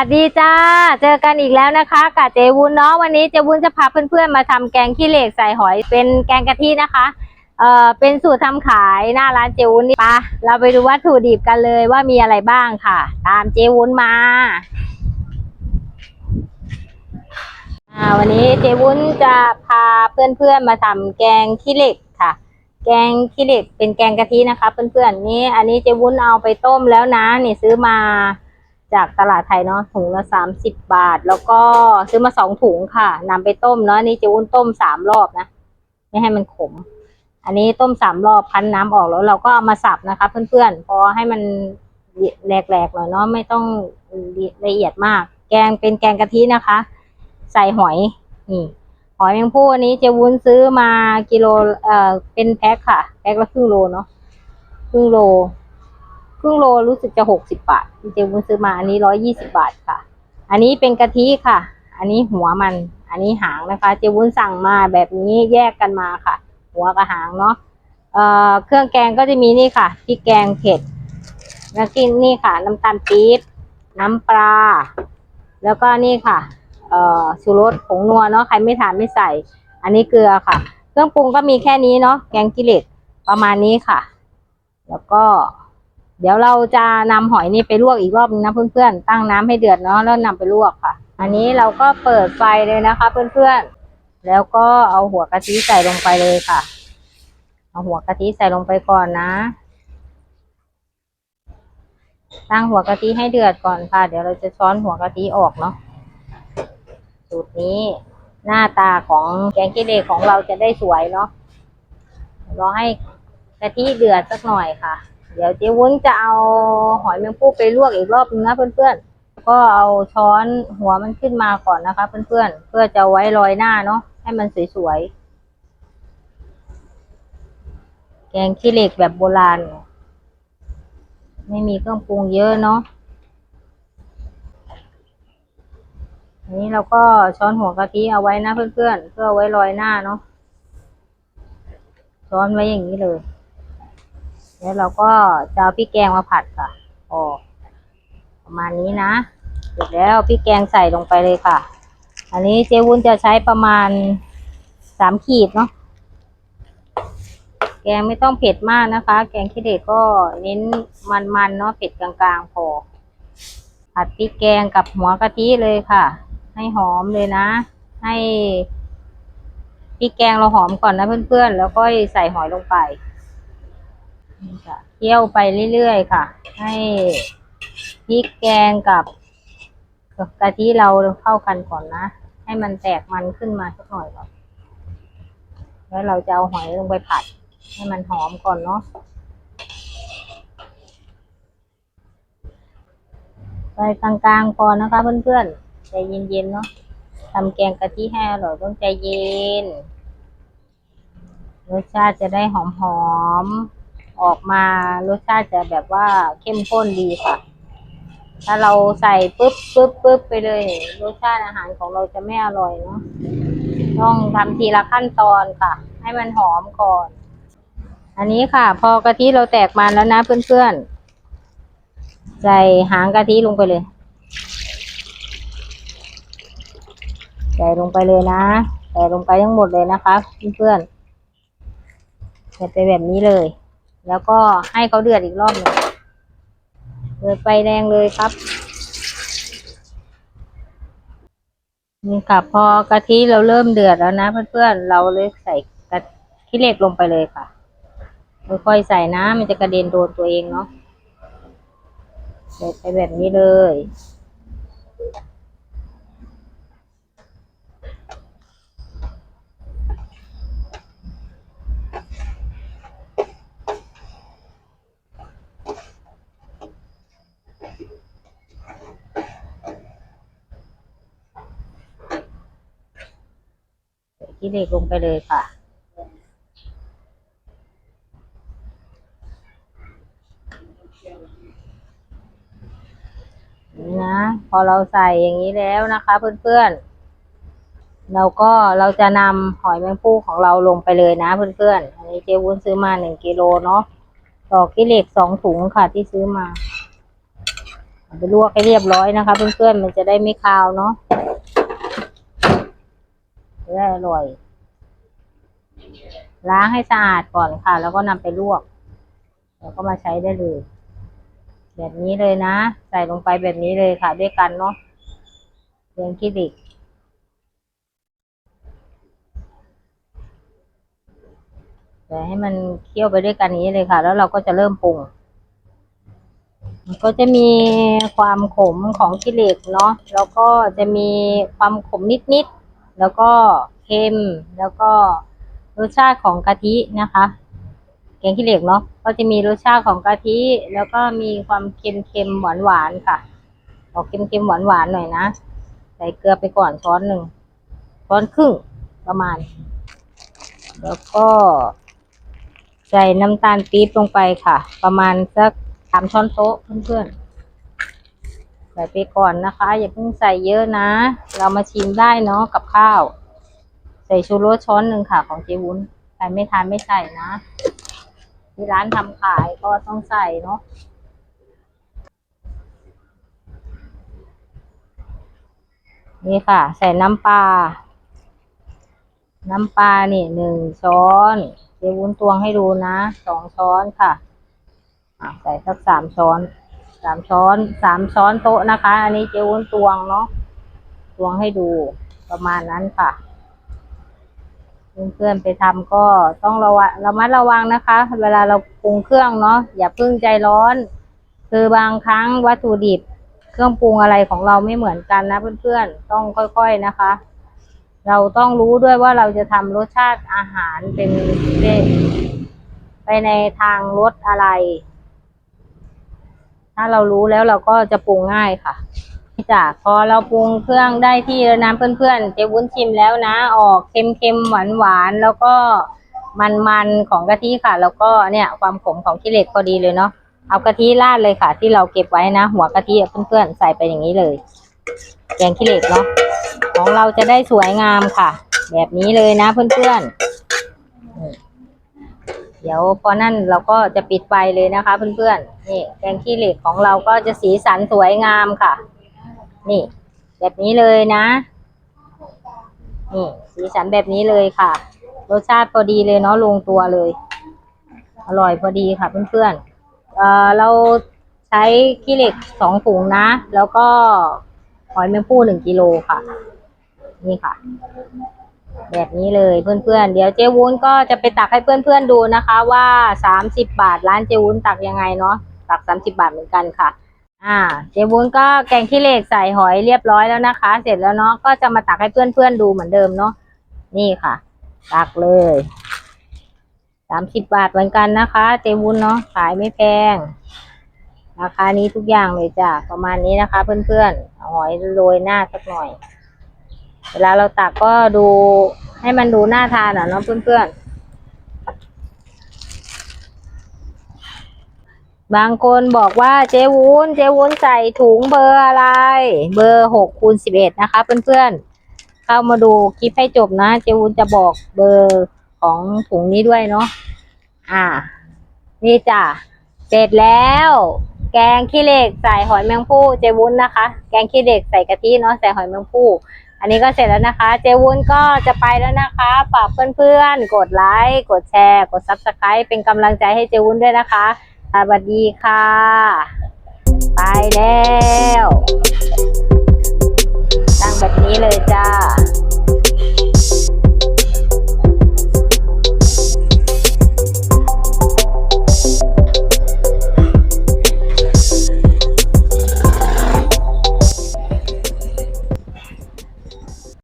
วัสดีจ้า เจอกันอีกแล้วนะคะกับเจวุ้นเนาะวันนี้เจวุ้นจะพาเพื่อนๆมาทำแกงขี้เหล็กใส่หอย เป็นแกงกะทินะคะเอ่อเป็นสูตรทำขายหน้าร้านเจวุ้นนี่ปะเราไปดูวัตถุดิบกันเลยว่ามีอะไรบ้างค่ะ ตามเจวุ้นมาอ่าวันนี้เจวุ้นจะพาเพื่อนๆมาทำแกงขี้เหล็กค่ะ แกงขี้เหล็กเป็นแกงกะทินะคะ เพื่อนๆนี่อันนี้เจวุ้นเอาไปต้มแล้วนะนี่ซื้อมา จากตลาดไทยเนาะถุงละสามสิบบาท แล้วก็ซื้อมาสองถุงค่ะนำไปต้มเนาะนี่จะวุ้นต้มสามรอบนะ ไม่ให้มันขม อันนี้ต้มสามรอบพันน้ำออกแล้วเราก็เอามาสับนะคะ เพื่อนๆพอให้มันแหลกๆหน่อยเนาะไม่ต้องละเอียดมาก แกงเป็นแกงกะทินะคะ ใส่หอยนี่หอยแมงผู้อันนี้เจะวุ้นซื้อมากิโลเอ่อเป็นแพ็คค่ะ แพ็คละครึ่งโลเนาะครึ่งโล ครึ่งโลรู้สึกจะหกสิบบาทที่เจวุ้นซื้อมาอันนี้ร้อยี่สิบาทค่ะ อันนี้เป็นกะทิค่ะ อันนี้หัวมัน อันนี้หางนะคะ เจวุ้นสั่งมาแบบนี้แยกกันมาค่ะ หัวกับหางเนาะเอ่อเครื่องแกงก็จะมีนี่ค่ะพริกแกงเผ็ดแล้วกินนี่ค่ะ น้ำตาลปี๊บน้ำปลาแล้วก็นี่ค่ะเอ่อชูรสผงนัวเนาะใครไม่ทานไม่ใส่ อันนี้เกลือค่ะ เครื่องปรุงก็มีแค่นี้เนาะแกงกิเลสประมาณนี้ค่ะ แล้วก็ เดี๋ยวเราจะนำหอยนี่ไปลวกอีกรอบนึงนะเพื่อนๆ ตั้งน้ำให้เดือดเนาะแล้วนำไปลวกค่ะ อันนี้เราก็เปิดไฟเลยนะคะ เพื่อนๆ แล้วก็เอาหัวกะทิใส่ลงไปเลยค่ะ เอาหัวกะทิใส่ลงไปก่อนนะ ตั้งหัวกะทิให้เดือดก่อนค่ะ เดี๋ยวเราจะช้อนหัวกะทิออกเนาะ สูตรนี้หน้าตาของแกงขี้เลของเราจะได้สวยเนาะรอให้กะทิเดือดสักหน่อยค่ะ เดี๋ยวเจ๊วุ้นจะเอาหอยแมงผู้ไปลวกอีกรอบนึงนะเพื่อนๆ ก็เอาช้อนหัวมันขึ้นมาก่อนนะคะ เพื่อนๆ เพื่อจะไว้ลอยหน้าเนาะให้มันสวยๆ แกงขี้เหล็กแบบโบราณ ไม่มีเครื่องปรุงเยอะเนาะอันนี้เราก็ช้อนหัวกะทิเอาไว้นะเพื่อนๆ เพื่อไว้ลอยหน้าเนาะช้อนไว้อย่างนี้เลย แล้วเราก็จะเอาพริกแกงมาผัดค่ะออกประมาณนี้นะเสร็จแล้วพริกแกงใส่ลงไปเลยค่ะ อันนี้เจวุ้นจะใช้ประมาณสามขีดเนาะแกงไม่ต้องเผ็ดมากนะคะ แกงขี้เหล็กก็เน้นมันๆเนาะเผ็ดกลางๆพอผัดพริกแกงกับหัวกะทิเลยค่ะ ให้หอมเลยนะ ให้พริกแกงเราหอมก่อนนะเพื่อนๆ แล้วก็ใส่หอยลงไป เคี่ยวไปเรื่อยๆค่ะ ให้พริกแกงกับกับกะทิเราเข้ากันก่อนนะ ให้มันแตกมันขึ้นมาสักหน่อยก่อนแล้วเราจะเอาหอยลงไปผัด ให้มันหอมก่อนเนาะไปกลางๆพอนะคะ เพื่อนๆใจเย็นๆเนาะทำแกงกะทิให้อร่อยต้องใจเย็นรสชาติจะได้หอมๆ ออกมารสชาติจะแบบว่าเข้มข้นดีค่ะ ถ้าเราใส่ปุ๊บปุ๊บปุ๊บไปเลย รสชาติอาหารของเราจะไม่อร่อยเนาะต้องทำทีละขั้นตอนค่ะ ให้มันหอมก่อน อันนี้ค่ะ พอกะทิเราแตกมันแล้วนะเพื่อนๆ ใส่หางกะทิลงไปเลย ใส่ลงไปเลยนะ ใส่ลงไปทั้งหมดเลยนะคะเพื่อนๆใส่ไปแบบนี้เลย แล้วก็ให้เขาเดือดอีกรอบหนึ่งเดือดไฟแรงเลยครับ นี่ค่ะ พอกะทิเราเริ่มเดือดแล้วนะ เพื่อนๆ เราเลยใส่กะทิเหล็กลงไปเลยค่ะค่อยๆใส่นะ มันจะกระเด็นโดนตัวเองเนาะใส่ไปแบบนี้เลย ขี้เหล็กลงไปเลยค่ะ นี่นะ พอเราใส่อย่างนี้แล้วนะคะเพื่อนๆ เราก็เราจะนำหอยแมงภู่ของเราลงไปเลยนะเพื่อนๆ อันนี้เจวุ้นซื้อมาหนึ่งกิโลเนาะต่อกิเหล็กสองถุงค่ะที่ซื้อมาเอาไปลวกให้เรียบร้อยนะคะ เพื่อนๆ มันจะได้ไม่คาวเนาะ จะได้อร่อย ล้างให้สะอาดก่อนค่ะ แล้วก็นำไปลวก แล้วก็มาใช้ได้เลย แบบนี้เลยนะ ใส่ลงไปแบบนี้เลยค่ะ ด้วยกันเนาะเรียงขี้ดิกแต่ให้มันเคี่ยวไปด้วยกันนี้เลยค่ะ แล้วเราก็จะเริ่มปรุงมันก็จะมีความขมของขี้เหล็กเนาะแล้วก็จะมีความขมนิดๆ แล้วก็เค็มแล้วก็รสชาติของกะทินะคะ แกงขี้เหล็กเนาะก็จะมีรสชาติของกะทิแล้วก็มีความเค็มๆหวานๆค่ะออกเค็มๆหวานๆหน่อยนะใส่เกลือไปก่อนช้อนหนึ่งช้อนครึ่งประมาณ แล้วก็ใส่น้ำตาลปี๊บลงไปค่ะ ประมาณสักสามช้อนโต๊ะเพื่อนๆ ส่ไปก่อนนะคะ อย่าเพิ่งใส่เยอะนะ เรามาชิมได้เนาะกับข้าว ใส่ชูรสช้อนหนึ่งค่ะของเจวุ้นใครไม่ทานไม่ใส่นะที่ร้านทำขายก็ต้องใส่เนาะนี่ค่ะ ใส่น้ำปลา น้ำปลานี่หนึ่งช้อนเจวุ้นตวงให้ดูนะสองช้อนค่ะ ใส่สักสามช้อน สามช้อนสามช้อนโต๊ะนะคะ อันนี้เจวุ้นตวงเนาะตวงให้ดูประมาณนั้นค่ะ เพื่อนๆไปทำก็ต้องระวังระมัดระวังนะคะ เวลาเราปรุงเครื่องเนาะอย่าเพิ่งใจร้อน คือบางครั้งวัตถุดิบเครื่องปรุงอะไรของเราไม่เหมือนกันนะเพื่อนๆต้องค่อยๆนะคะ เราต้องรู้ด้วยว่าเราจะทำรสชาติอาหารเป็นไปในทางรสอะไร ถ้าเรารู้แล้วเราก็จะปรุงง่ายค่ะจ้ะพอเราปรุงเครื่องได้ที่แล้วนะเพื่อนๆเจ๊วุ้นชิมแล้วนะ ออกเค็มๆหวานๆแล้วก็มันๆของกะทิค่ะ แล้วก็เนี่ยความขมของขี้เหล็กพอดีเลยเนาะเอากะทิราดเลยค่ะ ที่เราเก็บไว้นะ หัวกะทิเพื่อนๆใส่ไปอย่างนี้เลยแกงขี้เหล็กเนาะของเราจะได้สวยงามค่ะ แบบนี้เลยนะเพื่อนๆ ดี๋ยวพอนั่นเราก็จะปิดไฟเลยนะคะ เพื่อนๆนี่แกงขี้เหล็กของเราก็จะสีสันสวยงามค่ะ นี่ แบบนี้เลยนะนี่สีสันแบบนี้เลยค่ะ รสชาติพอดีเลยเนาะลงตัวเลย อร่อยพอดีค่ะเพื่อนๆเออเราใช้ขี้เหล็กสองถุงนะ แล้วก็หอยแมงผู้หนึ่งกิโลค่ะ นี่ค่ะ แบบนี้เลยเพื่อนๆ เดี๋ยวเจวุ้นก็จะไปตักให้เพื่อนๆดูนะคะ ว่าสามสิบบาทร้านเจวุ้นตักยังไงเนาะตักสามสิบาทเหมือนกันค่ะ อ่า เจวุ้นก็แกงขี้เหล็กใส่หอยเรียบร้อยแล้วนะคะ เสร็จแล้วเนาะก็จะมาตักให้เพื่อนๆดูเหมือนเดิมเนาะนี่ค่ะ ตักเลยสามสิบบาทเหมือนกันนะคะ เจวุ้นเนาะขายไม่แพงราคานี้ทุกอย่างเลยจ้ะประมาณนี้นะคะ เพื่อนๆหอยโรยหน้าสักหน่อย เวลาเราตักก็ดูให้มันดูน่าทานอะเนาะเพื่อนๆ บางคนบอกว่าเจวุ้น เจวุ้นใส่ถุงเบอร์อะไร เบอร์หกคูณสิบเอ็ดนะคะเพื่อนๆ เข้ามาดูคลิปให้จบนะ เจวุ้นจะบอกเบอร์ของถุงนี้ด้วยเนาะ อ่า นี่จ้ะ เสร็จแล้วแกงขี้เหล็กใส่หอยแมงภู่เจวุ้นนะคะ แกงขี้เหล็กใส่กะทิเนาะใส่หอยแมงภู่ อันนี้ก็เสร็จแล้วนะคะ เจวุ้นก็จะไปแล้วนะคะฝากเพื่อนๆ กดไลค์ กดแชร์ กดซับสไคร b e เป็นกำลังใจให้เจวุ้นด้วยนะคะ สวัสดีค่ะ ไปแล้ว ตั้งแบบนี้เลยจ้า